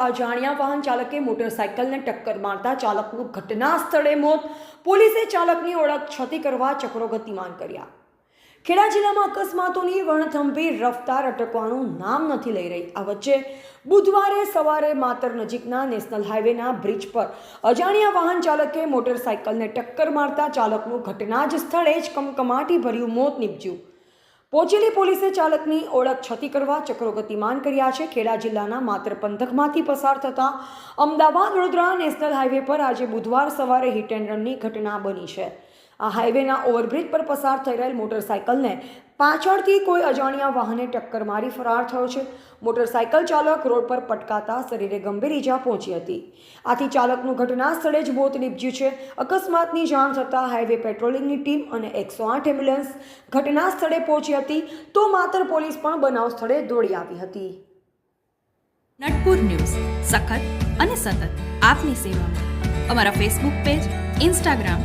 અજાણ્યા વાહન ચાલકે મોટરસાયકલને ટક્કર મારતા ચાલકનું ઘટના સ્થળે મોત. પોલીસે ચાલકની ઓળખ છતી કરવા ચક્રો ગતિમાન કર્યા. ખેડા જિલ્લામાં અકસ્માતોની વણથંભી રફતાર અટકવાનું નામ નથી લઈ રહી. આ વચ્ચે બુધવારે સવારે માતર નજીકના નેશનલ હાઈવેના બ્રિજ પર અજાણ્યા વાહન ચાલકે મોટરસાયકલને ટક્કર મારતા ચાલકનું ઘટના જ સ્થળે જ કમકમાટી ભર્યું મોત નીપજ્યું. પહોંચેલી પોલીસે ચાલકની ઓળખ છતી કરવા ચક્રો ગતિમાન કર્યા છે. ખેડા જિલ્લાના માત્ર પંથકમાંથી પસાર થતા અમદાવાદ વડોદરા નેશનલ હાઈવે પર આજે બુધવાર સવારે હિટ એન્ડ રનની ઘટના બની છે. આ હાઈવેના ઓવરબ્રિજ પર પસાર થઈ રહેલ મોટરસાયકલને પાછળથી કોઈ અજાણ્યા વાહને ટક્કર મારી ફરાર થયો છે. મોટરસાયકલ ચાલક રોડ પર પટકાતા શરીરે ગંભીર ઈજા પહોંચી હતી. આથી ચાલકનું ઘટના સ્થળે જ મોત નીપજ્યું છે. અકસ્માતની જાણ થતાં હાઈવે પેટ્રોલિંગની ટીમ અને એકસો આઠ એમ્બ્યુલન્સ ઘટના સ્થળે પહોંચી હતી તો માત્ર પોલીસ પણ બનાવ સ્થળે દોડી આવી હતી. નટપુર ન્યૂઝ. સખત અને સતત આપની સેવામાં. અમારા ફેસબુક પેજ ઇન્સ્ટાગ્રામ